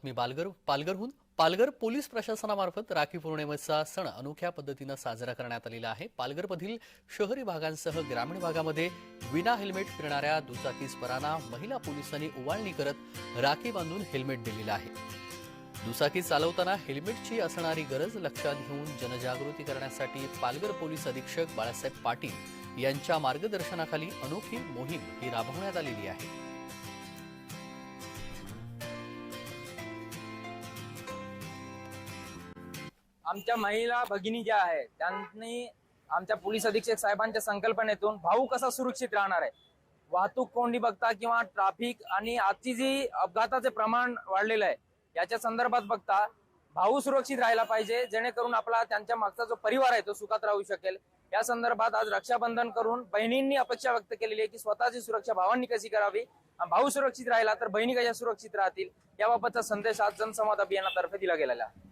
बातमी पालघर पालघरहून पालघर पोलीस प्रशासनामार्फत राखी पौर्णिमेचा सण अनोख्या पद्धतीनं साजरा करण्यात आलेला आहे. पालघरमधील शहरी भागांसह ग्रामीण भागामध्ये विना हेल्मेट फिरणाऱ्या दुचाकीस्परांना महिला पोलिसांनी उवाळणी करत राखी बांधून हेल्मेट दिलेलं आहे. दुचाकी चालवताना हेल्मेटची असणारी गरज लक्षात घेऊन जनजागृती करण्यासाठी पालघर पोलीस अधीक्षक बाळासाहेब पाटील यांच्या मार्गदर्शनाखाली अनोखी मोहीम ही राबवण्यात आलेली आहे. आमच्या महिला भगिनी ज्या आहेत त्यांनी आमच्या पोलीस अधीक्षक साहेबांच्या संकल्पनेतून भाऊ कसा सुरक्षित राहणार आहे? वाहतूक कोंडी बघता किंवा ट्राफिक आणि आजची जी अपघाताचे प्रमाण वाढलेलं आहे याच्या संदर्भात बघता भाऊ सुरक्षित राहायला पाहिजे जेणेकरून आपला त्यांच्या मागचा जो परिवार आहे तो सुखात राहू शकेल. या संदर्भात आज रक्षाबंधन करून बहिणींनी अपेक्षा व्यक्त केलेली आहे की स्वतःची सुरक्षा भावांनी कशी करावी? भाऊ सुरक्षित राहिला तर बहिणी कशा सुरक्षित राहतील? याबाबतचा संदेश आज जनसंवाद अभियानातर्फे दिला गेलेला आहे.